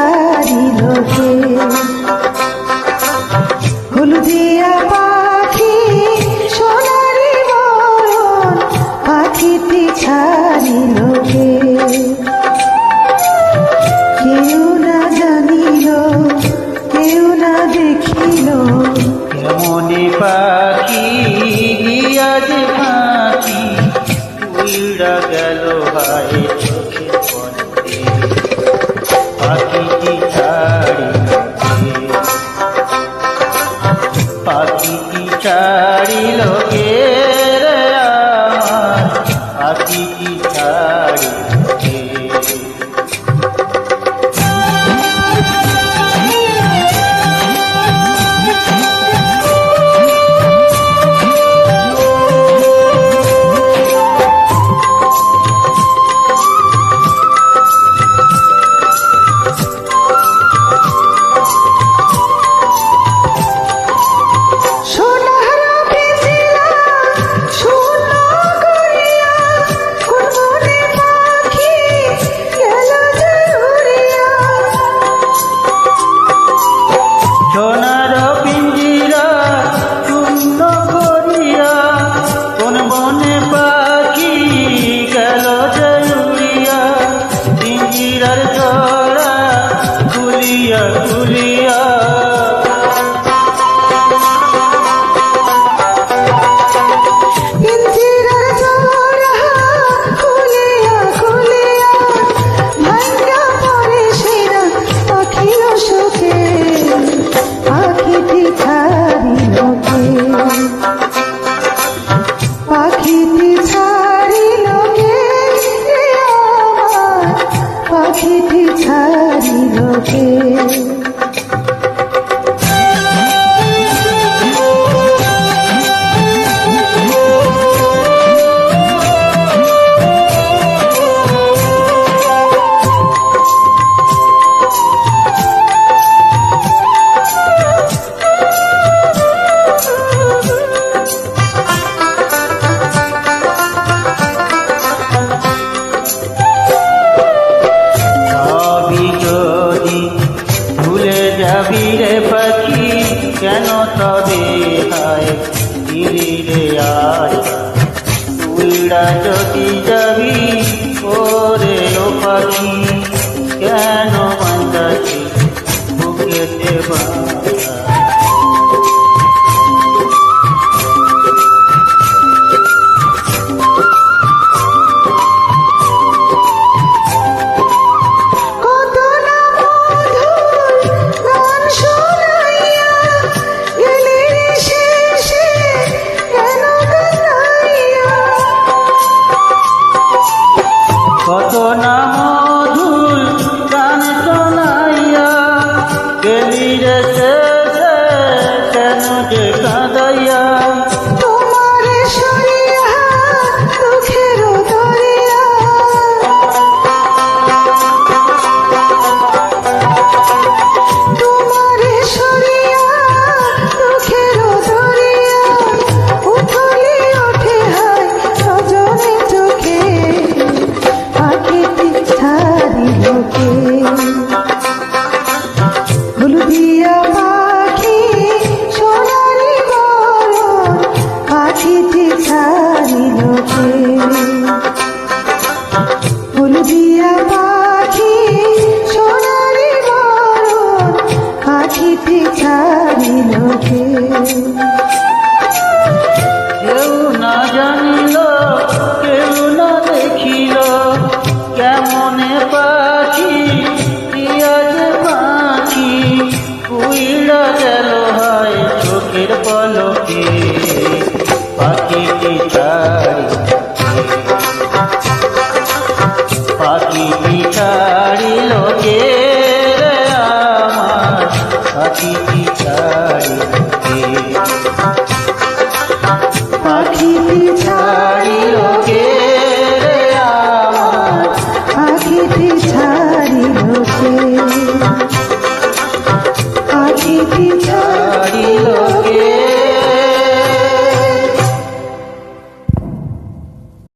হারিল কে হলুদিয়া পাখি, সোনারি বরণ পাখিটি ছাড়িল কে কেউ না কেউ না দেখিল। মনে পাখি গিয়া পাখি, উড়া গেল হায় ಕುಲಿಯ 对。উড়ে যাবি রে পাখি? কেন তবে হায় গিরি রে আর উড়া যদি যাবি ও মধুর গান শোনায় বুকে হলুদিয়া পাখি, সোনালি বরণ, পাখিতে ছাড়িল কে হলুদিয়া পাখি, সোনালি বরণ, পাখিতে ছাড়িল কে